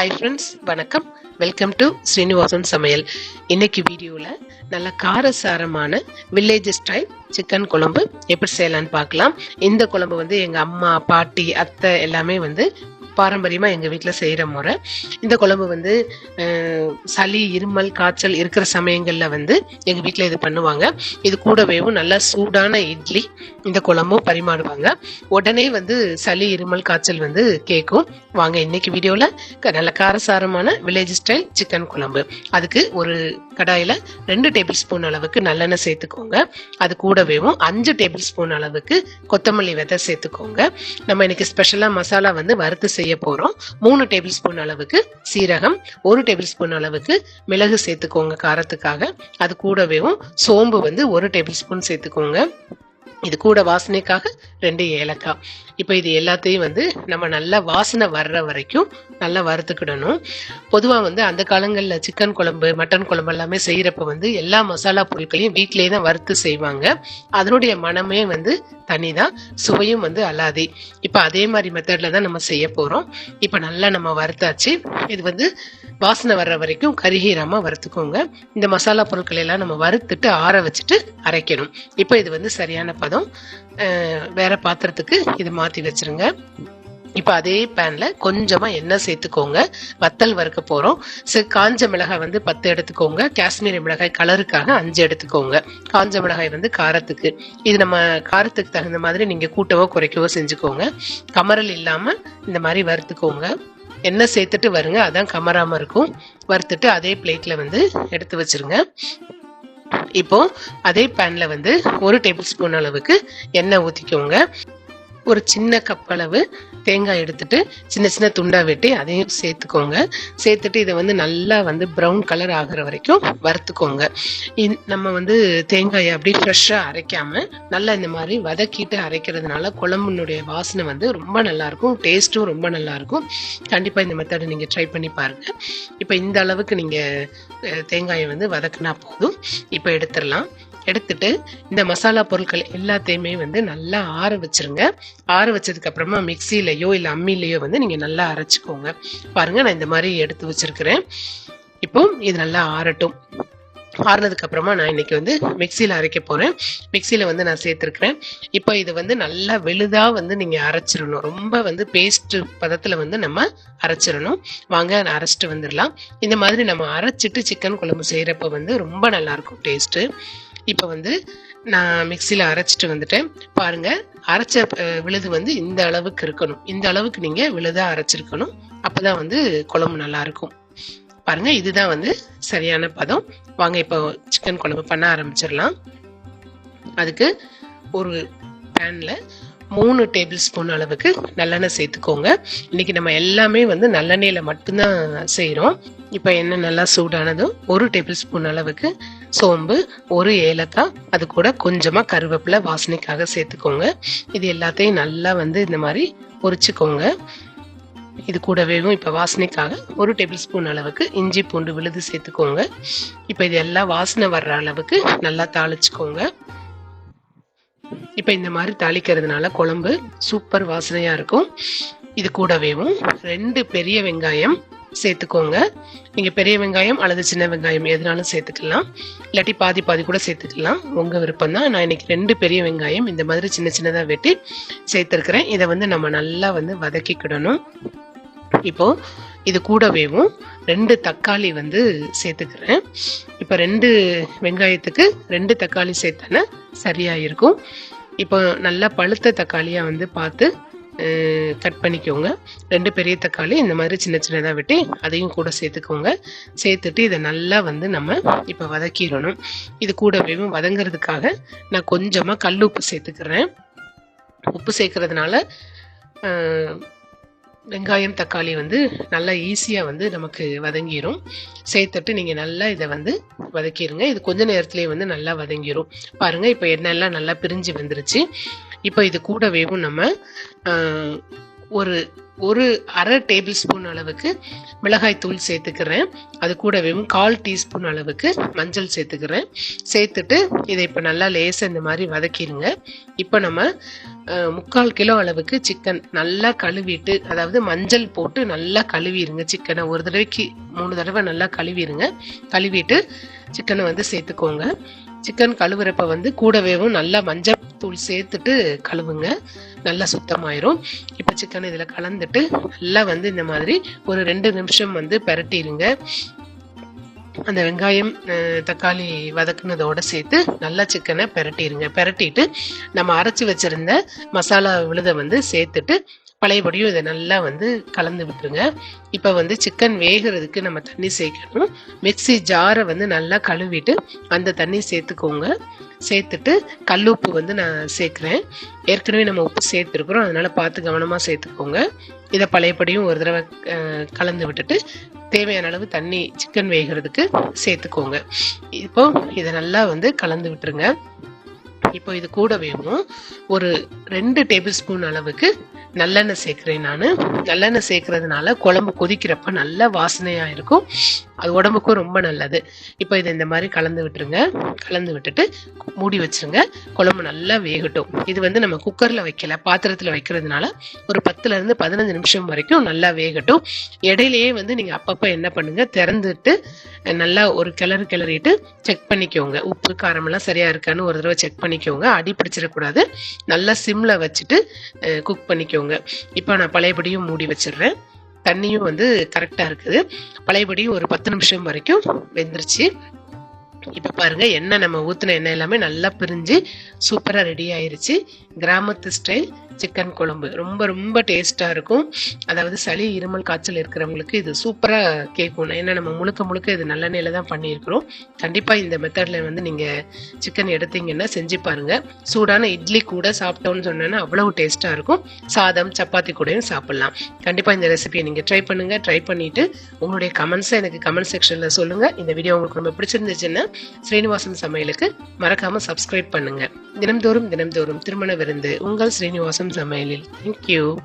Hi friends வணக்கம். Welcome to Srinivasan சமையல் இன்னைக்கு வீடியோவில் நல்ல காரசாரமான வில்லேஜ் ஸ்டைல் சிக்கன் குழம்பு எப்படி செய்யலாம்னு பார்க்கலாம். இந்த குழம்பு வந்து எங்கள் அம்மா பாட்டி அத்தை எல்லாமே வந்து பாரம்பரியமாக எங்கள் வீட்டில் செய்கிற முறை. இந்த குழம்பு வந்து சளி இருமல் காய்ச்சல் இருக்கிற சமயங்களில் வந்து எங்கள் வீட்டில் இது பண்ணுவாங்க. இது கூடவேவும் நல்லா சூடான இட்லி இந்த குழம்பும் பரிமாறுவாங்க. உடனே வந்து சளி இருமல் காய்ச்சல் வந்து கேட்கும். வாங்க இன்னைக்கு வீடியோவில் நல்ல காரசாரமான வில்லேஜ் ஸ்டைல் சிக்கன் குழம்பு. அதுக்கு ஒரு கடாயில் ரெண்டு டேபிள் ஸ்பூன் அளவுக்கு நல்லெண்ணெய் சேர்த்துக்கோங்க. அது கூடவேவும் அஞ்சு டேபிள் ஸ்பூன் அளவுக்கு கொத்தமல்லி விதை சேர்த்துக்கோங்க. நம்ம இன்னைக்கு ஸ்பெஷலாக மசாலா வந்து வறுத்து செய்ய போகிறோம் மூணு டேபிள் ஸ்பூன் அளவுக்கு சீரகம் ஒரு டேபிள் ஸ்பூன் அளவுக்கு மிளகு சேர்த்துக்கோங்க காரத்துக்காக. அது கூடவேவும் சோம்பு வந்து ஒரு டேபிள் ஸ்பூன் சேர்த்துக்கோங்க. இது கூட வாசனைக்காக ரெண்டு ஏலக்காய். இப்போ இது எல்லாத்தையும் வந்து நம்ம நல்லா வாசனை வர்ற வரைக்கும் நல்லா வறுத்துக்கிடணும். பொதுவாக வந்து அந்த காலங்களில் சிக்கன் குழம்பு மட்டன் குழம்பு எல்லாமே செய்கிறப்ப வந்து எல்லா மசாலா பொருட்களையும் வீட்டிலேயே தான் வறுத்து செய்வாங்க. அதனுடைய மனமே வந்து தனி தான் சுவையும் வந்து அல்லாதி இப்போ அதே மாதிரி மெத்தடில் தான் நம்ம செய்ய போகிறோம் இப்போ நல்லா நம்ம வறுத்தாச்சு. இது வந்து வாசனை வர்ற வரைக்கும் கருகீராமல் வறுத்துக்கோங்க. இந்த மசாலா பொருட்களை எல்லாம் நம்ம வறுத்துட்டு ஆற வச்சுட்டு அரைக்கணும். இப்போ இது வந்து சரியான பதம். வேற பாத்திரத்துக்கு இது மாற்றி வச்சிருங்க. இப்போ அதே பேனில் கொஞ்சமாக எண்ணெய் சேர்த்துக்கோங்க. வத்தல் வறுக்க போகிறோம் சரி காஞ்ச மிளகாய் வந்து பத்து எடுத்துக்கோங்க. காஷ்மீரி மிளகாய் கலருக்காக அஞ்சு எடுத்துக்கோங்க. காஞ்ச மிளகாய் வந்து காரத்துக்கு. இது நம்ம காரத்துக்கு தகுந்த மாதிரி நீங்கள் கூட்டவோ குறைக்கவோ செஞ்சுக்கோங்க. கமரல் இல்லாமல் இந்த மாதிரி வறுத்துக்கோங்க. எண்ணெய் சேர்த்துட்டு வருங்க. அதான் கமராமல் இருக்கும். வறுத்துட்டு அதே பிளேட்டில் வந்து எடுத்து வச்சுருங்க. இப்போ அதே பேன்ல வந்து ஒரு டேபிள் ஸ்பூன் அளவுக்கு எண்ணெய் ஊத்திக்கோங்க. ஒரு சின்ன கப் அளவு தேங்காய் எடுத்துட்டு சின்ன சின்ன துண்டா வெட்டி அதையும் சேர்த்துக்கோங்க. சேர்த்துட்டு இதை வந்து நல்லா வந்து ப்ரௌன் கலர் ஆகுற வரைக்கும் வறுத்துக்கோங்க. இந்- நம்ம வந்து தேங்காயை அப்படியே ஃப்ரெஷ்ஷாக அரைக்காம நல்லா இந்த மாதிரி வதக்கிட்டு அரைக்கிறதுனால குழம்புனுடைய வாசனை வந்து ரொம்ப நல்லா இருக்கும் டேஸ்ட்டும் ரொம்ப நல்லா இருக்கும் கண்டிப்பாக இந்த மெத்தடை நீங்கள் ட்ரை பண்ணி பாருங்க. இப்போ இந்த அளவுக்கு நீங்கள் தேங்காயை வந்து வதக்குனா போதும். இப்போ எடுத்துடலாம். எடுத்துட்டு இந்த மசாலா பொருட்கள் எல்லாத்தையுமே வந்து நல்லா ஆற வச்சிருங்க. ஆற வச்சதுக்கு அப்புறமா மிக்சியிலையோ இல்லை அம்மிலேயோ வந்து நீங்கள் நல்லா அரைச்சிக்கோங்க. பாருங்க நான் இந்த மாதிரி எடுத்து வச்சிருக்கிறேன். இப்போ இது நல்லா ஆறட்டும். ஆறுனதுக்கு அப்புறமா நான் இன்னைக்கு வந்து மிக்சியில் அரைக்க போகிறேன் மிக்சியில் வந்து நான் சேர்த்துருக்குறேன். இப்போ இது வந்து நல்லா வெளுதாக வந்து நீங்கள் அரைச்சிடணும். ரொம்ப வந்து பேஸ்ட் பதத்தில் வந்து நம்ம அரைச்சிடணும். வாங்க நான் அரைச்சிட்டு வந்துடலாம். இந்த மாதிரி நம்ம அரைச்சிட்டு சிக்கன் குழம்பு செய்கிறப்ப வந்து ரொம்ப நல்லாயிருக்கும் டேஸ்ட்டு இப்போ வந்து நான் மிக்சியில் அரைச்சிட்டு வந்துட்டேன். பாருங்க அரைச்ச விழுது வந்து இந்த அளவுக்கு இருக்கணும். இந்த அளவுக்கு நீங்க விழுதா அரைச்சிருக்கணும். அப்பதான் வந்து குழம்பு நல்லா இருக்கும் பாருங்க இதுதான் வந்து சரியான பதம். வாங்க இப்போ சிக்கன் குழம்பு பண்ண ஆரம்பிச்சிடலாம். அதுக்கு ஒரு பேனில் மூணு டேபிள் ஸ்பூன் அளவுக்கு நல்லெண்ணெய் சேர்த்துக்கோங்க. இன்னைக்கு நம்ம எல்லாமே வந்து நல்லெண்ணெயில மட்டும்தான் செய்கிறோம் இப்போ எண்ணெய் நல்லா சூடானதும் ஒரு டேபிள் ஸ்பூன் அளவுக்கு சோம்பு ஒரு ஏலக்காய் அது கூட கொஞ்சமாக கருவேப்பிலை வாசனைக்காக சேர்த்துக்கோங்க. இது எல்லாத்தையும் நல்லா வந்து இந்த மாதிரி பொறிச்சுக்கோங்க இது கூடவேவும் இப்போ வாசனைக்காக ஒரு டேபிள் ஸ்பூன் அளவுக்கு இஞ்சி பூண்டு விழுது சேர்த்துக்கோங்க. இப்போ இது எல்லாம் வாசனை வர்ற அளவுக்கு நல்லா தாளிச்சுக்கோங்க. இப்போ இந்த மாதிரி தாளிக்கிறதுனால குழம்பு சூப்பர் வாசனையாக இருக்கும். இது கூடவேவும் ரெண்டு பெரிய வெங்காயம் சேர்த்துக்கோங்க. நீங்கள் பெரிய வெங்காயம் அல்லது சின்ன வெங்காயம் எதுனாலும் சேர்த்துக்கலாம். இல்லாட்டி பாதி பாதி கூட சேர்த்துக்கலாம். உங்கள் விருப்பம் தான் நான் இன்னைக்கு ரெண்டு பெரிய வெங்காயம் இந்த மாதிரி சின்ன சின்னதாக வெட்டி சேர்த்துருக்கிறேன். இதை வந்து நம்ம நல்லா வந்து வதக்கிக்கிடணும். இப்போது இது கூடவேவும் ரெண்டு தக்காளி வந்து சேர்த்துக்கிறேன். இப்போ ரெண்டு வெங்காயத்துக்கு ரெண்டு தக்காளி சேர்த்தனா சரியாக இருக்கும் இப்போ நல்லா பழுத்த தக்காளியாக வந்து பார்த்து கட் பண்ணிக்கோங்க. ரெண்டு பெரிய தக்காளி இந்த மாதிரி சின்ன சின்னதாக வெட்டி அதையும் கூட சேர்த்துக்கோங்க. சேர்த்துட்டு இதை நல்லா வந்து நம்ம இப்போ வதக்கிடணும். இது கூடவே வதங்குறதுக்காக நான் கொஞ்சமாக கல் உப்பு சேர்த்துக்கிறேன். உப்பு சேர்க்கறதுனால வெங்காயம் தக்காளி வந்து நல்லா ஈஸியாக வந்து நமக்கு வதங்கிரும். சேர்த்துட்டு நீங்கள் நல்லா இதை வந்து வதக்கிடுங்க இது கொஞ்ச நேரத்துலேயே வந்து நல்லா வதங்கிரும். பாருங்கள் இப்போ என்னெல்லாம் நல்லா பிரிஞ்சு வந்துருச்சு. இப்போ இது கூடவேவும் நம்ம ஒரு ஒரு அரை டேபிள் ஸ்பூன் அளவுக்கு மிளகாய் தூள் சேர்த்துக்கிறேன். அது கூடவேவும் கால் டீஸ்பூன் அளவுக்கு மஞ்சள் சேர்த்துக்கிறேன். சேர்த்துட்டு இதை இப்போ நல்லா லேசாக இந்த மாதிரி வதக்கிடுங்க இப்போ நம்ம முக்கால் கிலோ அளவுக்கு சிக்கன் நல்லா கழுவிட்டு அதாவது மஞ்சள் போட்டு நல்லா கழுவிடுங்க சிக்கனை ஒரு தடவைக்கு மூணு தடவை நல்லா கழுவிடுங்க கழுவிட்டு சிக்கனை வந்து சேர்த்துக்கோங்க. சிக்கன் கழுவுறப்ப வந்து கூடவேவும் நல்லா மஞ்சள் தூள் சேர்த்துட்டு கழுவுங்க. நல்லா சுத்தமாயிரும். இப்போ சிக்கன் இதில் கலந்துட்டு நல்லா வந்து இந்த மாதிரி ஒரு ரெண்டு நிமிஷம் வந்து பரட்டிடுங்க அந்த வெங்காயம் தக்காளி வதக்குனதோட சேர்த்து நல்லா சிக்கனை பிரட்டிடுங்க பெரட்டிட்டு நம்ம அரைச்சி வச்சிருந்த மசாலா விழுதை வந்து சேர்த்துட்டு பழையபடியும் இதை நல்லா வந்து கலந்து விட்டுருங்க. இப்போ வந்து சிக்கன் வேகிறதுக்கு நம்ம தண்ணி சேர்க்கணும். மிக்ஸி ஜாரை வந்து நல்லா கழுவிட்டு அந்த தண்ணி சேர்த்துக்கோங்க. சேர்த்துட்டு கல்லுப்பு வந்து நான் சேர்க்குறேன். ஏற்கனவே நம்ம உப்பு சேர்த்துருக்குறோம். அதனால் பார்த்து கவனமாக சேர்த்துக்கோங்க. இதை பழையபடியும் ஒரு தடவை கலந்து விட்டுட்டு தேவையான அளவு தண்ணி சிக்கன் வேகிறதுக்கு சேர்த்துக்கோங்க. இப்போ இதை நல்லா வந்து கலந்து விட்டுருங்க. இப்போ இது கூட வேணும் ஒரு ரெண்டு டேபிள் ஸ்பூன் அளவுக்கு நல்லெண்ணெய் சேர்க்குறேன் நான். நல்லெண்ணெய் சேர்க்கறதுனால குழம்பு கொதிக்கிறப்ப நல்ல வாசனையாக இருக்கும். அது உடம்புக்கும் ரொம்ப நல்லது. இப்போ இதை இந்த மாதிரி கலந்து விட்டுருங்க. கலந்து விட்டுட்டு மூடி வச்சிருங்க. குழம்பு நல்லா வேகட்டும். இது வந்து நம்ம குக்கரில் வைக்கல பாத்திரத்தில் வைக்கிறதுனால ஒரு பத்துலேருந்து பதினஞ்சு நிமிஷம் வரைக்கும் நல்லா வேகட்டும். இடையிலேயே வந்து நீங்கள் அப்பப்போ என்ன பண்ணுங்கள் திறந்துட்டு நல்லா ஒரு கிளறு கிளறிட்டு செக் பண்ணிக்கோங்க. உப்பு காரமெல்லாம் சரியாக இருக்கான்னு ஒரு தடவை செக் பண்ணிக்கோங்க. அடி பிடிச்சிடக்கூடாது. நல்லா சிம்மில் வச்சுட்டு குக் பண்ணிக்கோங்க. இப்போ நான் பழையபடியும் மூடி வச்சிடுறேன். தண்ணியும் வந்து கரெக்டாக இருக்குது. பழையபடியும் ஒரு பத்து நிமிஷம் வரைக்கும் வெந்துருச்சு. இப்போ பாருங்க எண்ணெய் நம்ம ஊற்றின எண்ணெய் எல்லாமே நல்லா பிரிஞ்சு சூப்பராக ரெடி ஆயிருச்சு. கிராமத்து ஸ்டைல் சிக்கன் குழம்பு. ரொம்ப ரொம்ப டேஸ்ட்டாக இருக்கும். அதாவது சளி இருமல் காய்ச்சல் இருக்கிறவங்களுக்கு இது சூப்பராக கேட்கும் ஏன்னா நம்ம முழுக்க முழுக்க இது நல்லெண்ணெயில தான் பண்ணியிருக்கிறோம். கண்டிப்பாக இந்த மெத்தடில் வந்து நீங்கள் சிக்கன் எடுத்தீங்கன்னா செஞ்சு பாருங்க. சூடான இட்லி கூட சாப்பிட்டோம்னு சொன்னேன்னா அவ்வளவு டேஸ்ட்டாக இருக்கும். சாதம் சப்பாத்தி கூடயும் சாப்பிட்லாம். கண்டிப்பாக இந்த ரெசிபியை நீங்கள் ட்ரை பண்ணுங்கள் ட்ரை பண்ணிவிட்டு உங்களுடைய கமெண்ட்ஸை எனக்கு கமெண்ட் செக்ஷனில் சொல்லுங்கள் இந்த வீடியோ உங்களுக்கு ரொம்ப பிடிச்சிருந்துச்சுன்னா ஸ்ரீனிவாசன் சமையலுக்கு மறக்காம சப்ஸ்கிரைப் பண்ணுங்க. தினம்தோறும் தினம்தோறும் திருமண விருந்து உங்கள் ஸ்ரீனிவாசன் சமையலில். தேங்க்யூ